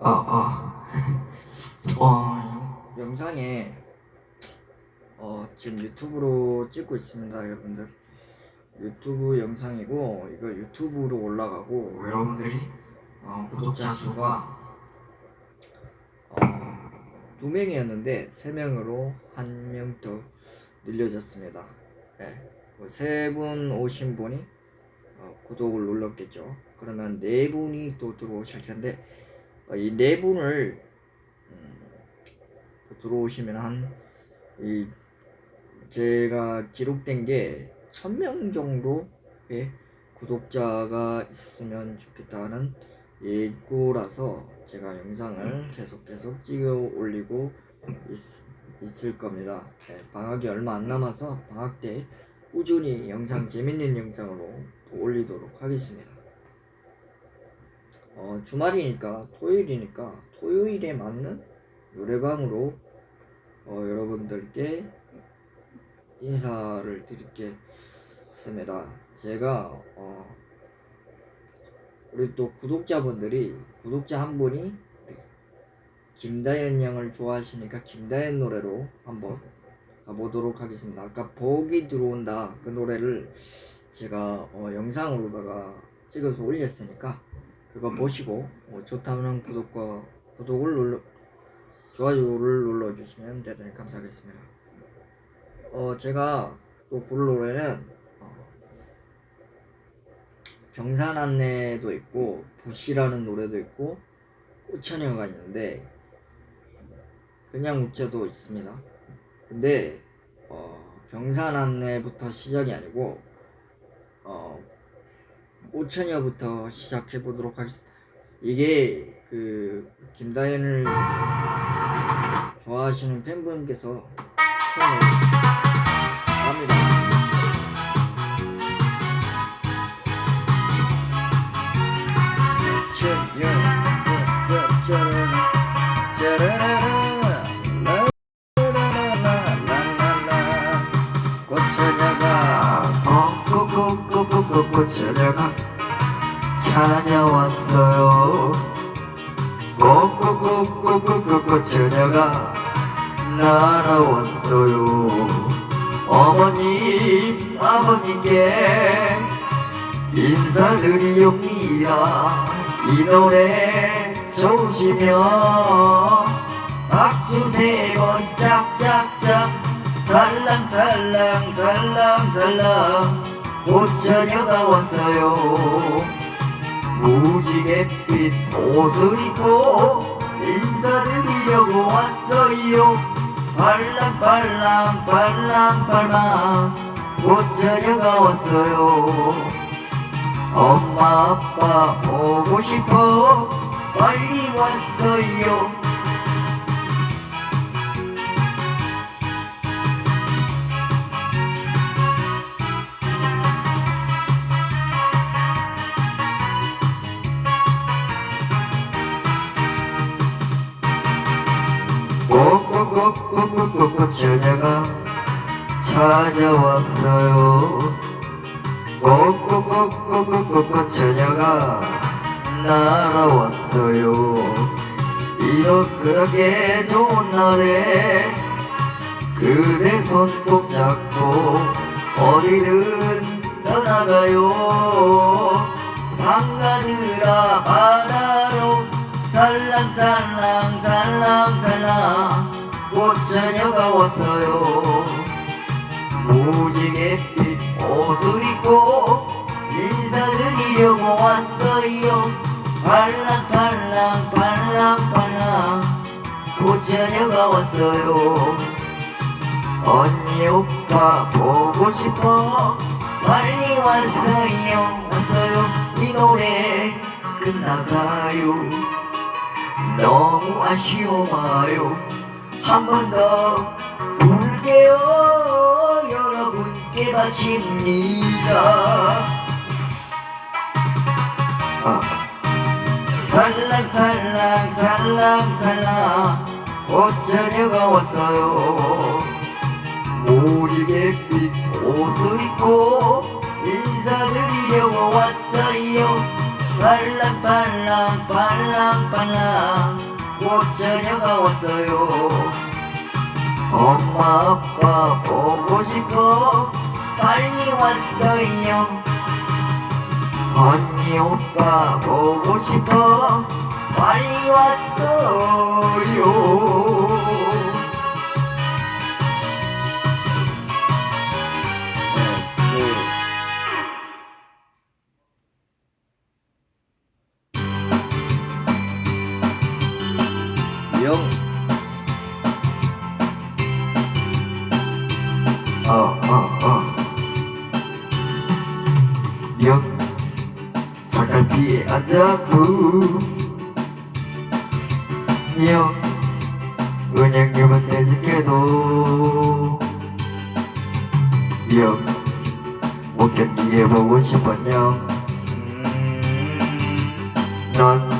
아, 아. 어, 영상에 어, 지금 유튜브로 찍고 있습니다, 여러분들. 유튜브 영상이고 이거 유튜브로 올라가고 여러분들이 어, 구독자 수가 어, 두 명이었는데 세 명으로 한 명 더 늘려졌습니다. 네. 세분 오신 분이 어, 구독을 눌렀겠죠. 그러면 네 분이 또 들어오실 텐데 어, 이 네 분을 음, 또 들어오시면 한 이 제가 기록된 게 천 명 정도의 구독자가 있으면 좋겠다는 예고라서 제가 영상을 계속 계속 찍어 올리고 있, 을 겁니다. 네, 방학이 얼마 안 남아서 방학 때 꾸준히 영상 재밌는 영상으로 또 올리도록 하겠습니다. 어, 주말이니까 토요일이니까 토요일에 맞는 노래방으로 어, 여러분들께 인사를 드리겠습니다. 제가 어, 우리 또 구독자분들이 구독자 한 분이 김다현 양을 좋아하시니까 김다현 노래로 한번 가보도록 하겠습니다. 아까 복이 들어온다 그 노래를 제가 어, 영상으로다가 찍어서 올렸으니까 그거 보시고 어, 좋다면 구독과 구독을 눌러 좋아요를 눌러주시면 대단히 감사하겠습니다. 어 제가 또 부를 노래는 어, 경산 안내도 있고 부시라는 노래도 있고 꽃처녀가 있는데 그냥 웃자도 있습니다. 근데 어, 경산 안내부터 시작이 아니고 어, 꽃처녀부터 시작해 보도록 하겠습니다. 이게 그 김다현을 좋아하시는 팬분께서 처음에 합니다. 꼭꼭꼭꼭꼭꼭 저녀가 찾아왔어요. 꼭꼭꼭꼭꼭꼭 저녀가 날아왔어요. 어머님, 아버님께 인사드리옵니다. 이 노래 좋으시면 박수 세 번 짝짝짝 살랑살랑 살랑살랑 꽃처녀가 왔어요. 무지갯빛 옷을 입고 인사드리려고 왔어요. 발랑발랑 발랑발랑 꽃처녀가 왔어요. 엄마 아빠 보고 싶어 빨리 왔어요 꼭꼭꼭꼭꼭꼭 처녀가 찾아왔어요. 꼭꼭꼭꼭꼭꼭 처녀가 날아왔어요. 이렇게 좋은 날에 그대 손 꼭 잡고 어디든 떠나가요. 상가들아 바다로 살랑살랑 살랑살랑 꽃처녀가 왔어요. 무지갯빛 옷을 입고 인사드리려고 왔어요. 발랑발랑 발랑발랑 꽃처녀가 왔어요. 언니 오빠 보고 싶어. 빨리 왔어요. 왔어요. 이 노래 끝나가요. 너무 아쉬워요 한 번 더 부를게요. 여러분께 바칩니다. 아. 살랑 살랑 살랑 살랑. 꽃처녀가 왔어요? 무지갯빛 옷을 입고 인사드리려고 왔어요. 빨랑 빨랑 빨랑 빨랑 꽃처녀가 왔어요. 엄마 아빠 보고 싶어. 빨리 왔어요. 언니 오빠 보고 싶어. 빨리 왔어요 작갈피에 앉았고 영 은행님은 대식해도 영 못견디게 보고 싶었냐? 넌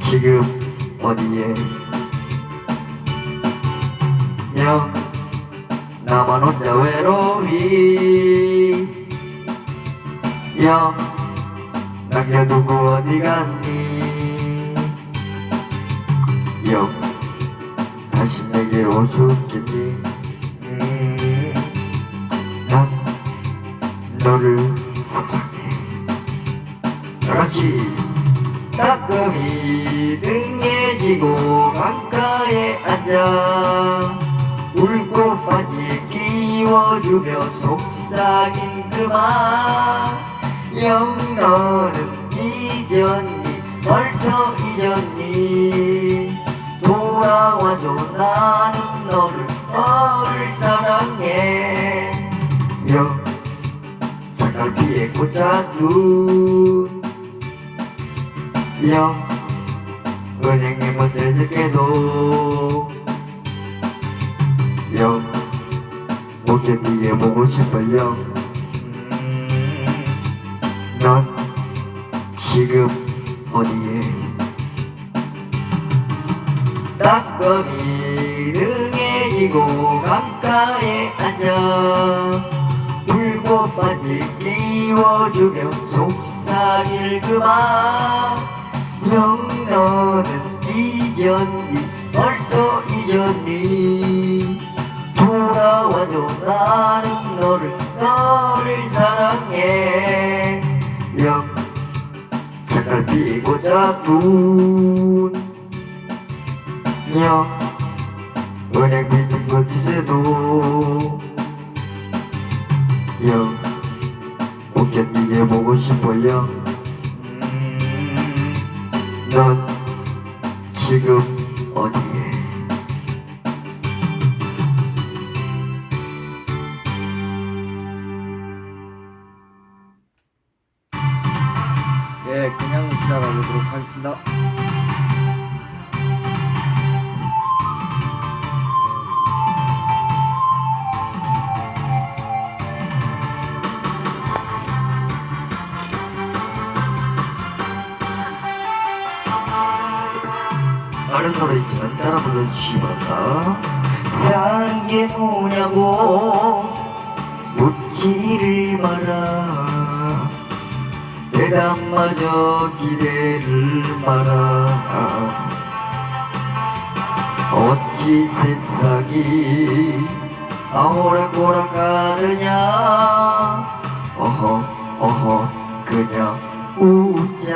지금 어디에? 영 나만 혼자 외로이. 영 남겨두고 어디 갔니? 영 다시 내게 올수 있겠니? 음, 난 너를 사랑해. 다같이 따끔히 등에 지고 강가에 앉아 울고 빠지 끼워주며 속삭인 그만 영 너는 잊었니 벌써 잊었니 돌아와줘 나는 너를 너를 사랑해. 영 작갈피에 꽂아둔 영 은행님은 대색해도. 영 못견디게 보고 싶어요 넌 지금 어디에? 따끔이 등에 지고 강가에 앉아 불고 빠지 끼워주며 속삭일 그만 영 너는 잊었니 벌써 잊었니 돌아와줘 나는 자둔 영 은행 빌린 것 주제도 영 못견디게 보고 싶어요 넌 지금 어디에 예, 그냥 자라보도록 하겠습니다. 다른 노래 있으면 따라 불러주시기 바랍니다 사는 게 뭐냐고 묻지를 마라 대답마저 기대를 마라 어찌 새싹이 아오락오락 가느냐. 어허 어허 그냥 웃자.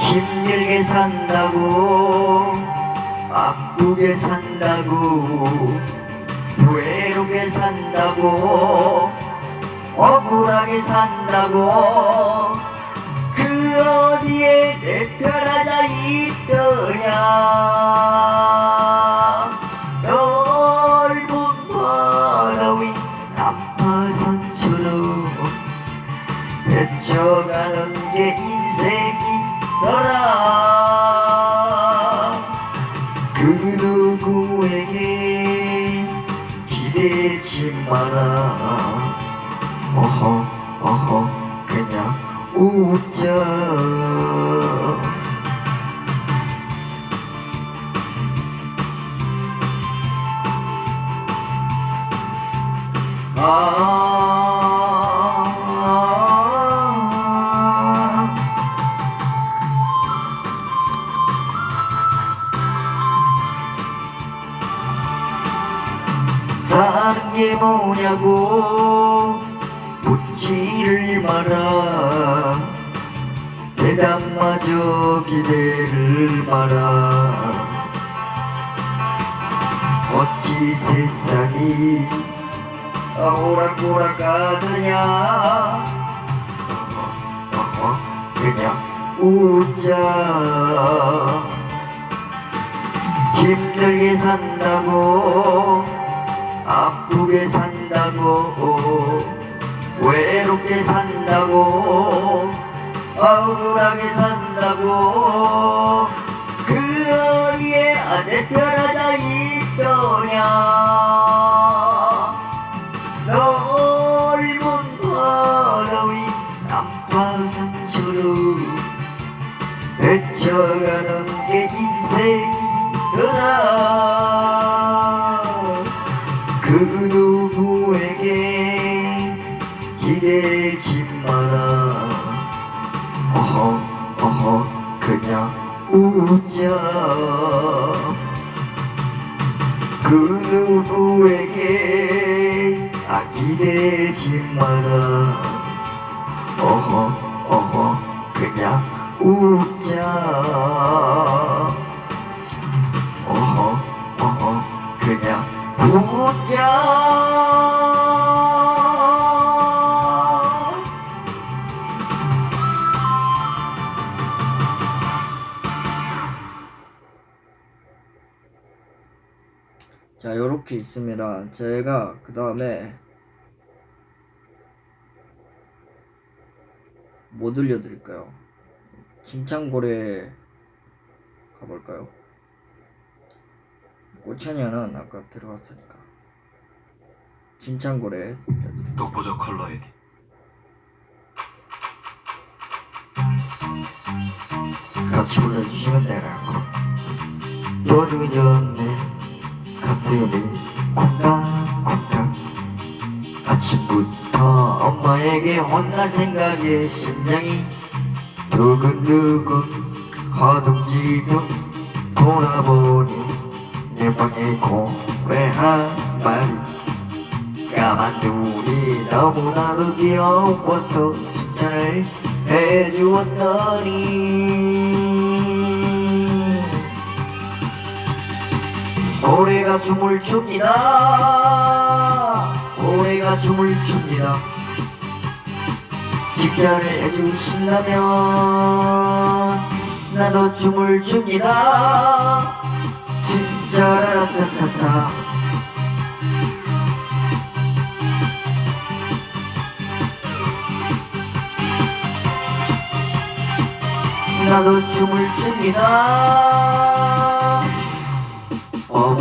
힘들게 산다고 아프게 산다고 외롭게 산다고 억울하게 산다고. 그 어디에 내 편 하나 있더냐. 넓은 바다 위 남파선처럼 헤쳐가는 게 인생이더라 자, 아, 사는 게 뭐냐고 묻지를 마라 대답마저 기대를 마라 어찌 세상이 오락오락하느냐? 어, 어, 그냥 웃자. 힘들게 산다고 아프게 산다고 외롭게 산다고 억울하게 산다고. 그 어디에 아내 별하자 있더냐. 넓은 바다 위 난파선처럼 헤쳐가는 아 기대지 마라. 어허 어허 그냥 웃자. 어허 어허 그냥 웃자 자, 요렇게 있습니다. 제가 그 다음에 뭐 들려드릴까요? 진창고래 가볼까요? 꽃천녀는 아까 들어갔으니까 진창고래 들려드릴게요. 독보적 컬러 에디 같이 불러주시면 되라고 또 늦었네 가슴이 콩닥콩닥 아침부터 엄마에게 혼날 생각에 심장이 두근두근 허둥지둥 돌아보니 내 방에 고래 한 마리. 까만 눈이 너무나도 귀여워서 칭찬을 해주었더니 고래가 춤을 춥니다. 고래가 춤을 춥니다. 칭찬을 해주신다면 나도 춤을 춥니다. 칭찬라라차차차 나도 춤을 춥니다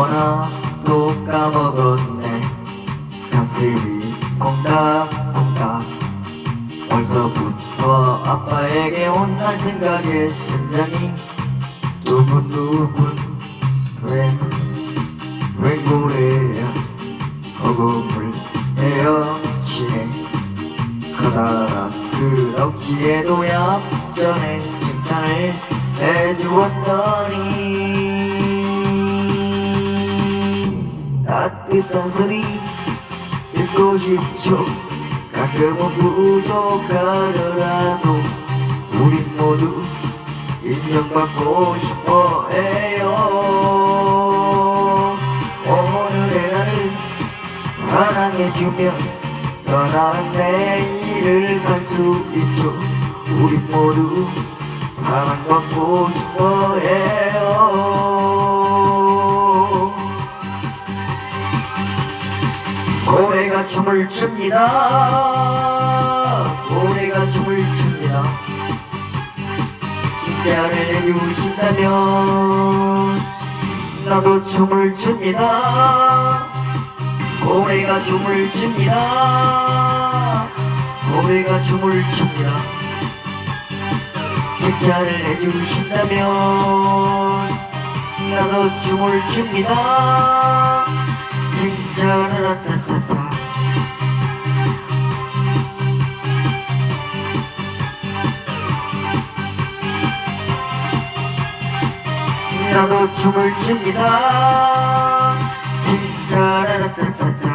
어머나 또 까먹었네. 가슴이 콩닥콩닥. 벌써부터 아빠에게 혼날 생각에 심장이 두근두근. 웬, 웬 고래야? 어금을 헤엄치네. 커다란 그 덕지에도 얌전에 칭찬을 해주었더니 따뜻한 소리 듣고 싶죠. 가끔은 부족하더라도 우린 모두 인정받고 싶어 해요. 오늘의 나를 사랑해주면 더 나은 내일을 살 수 있죠. 우리 모두 사랑받고 싶어 해요 춤을 춥니다. 고래가 춤을 춥니다. 칭찬을 해주신다면 나도 춤을 춥니다. 고래가 춤을 춥니다. 고래가 춤을 춥니다. 칭찬을 해주신다면 나도 춤을 춥니다. 칭찬을 아차차차 혼자도 춤을 춥니다. 진짜라라 짜짜짜.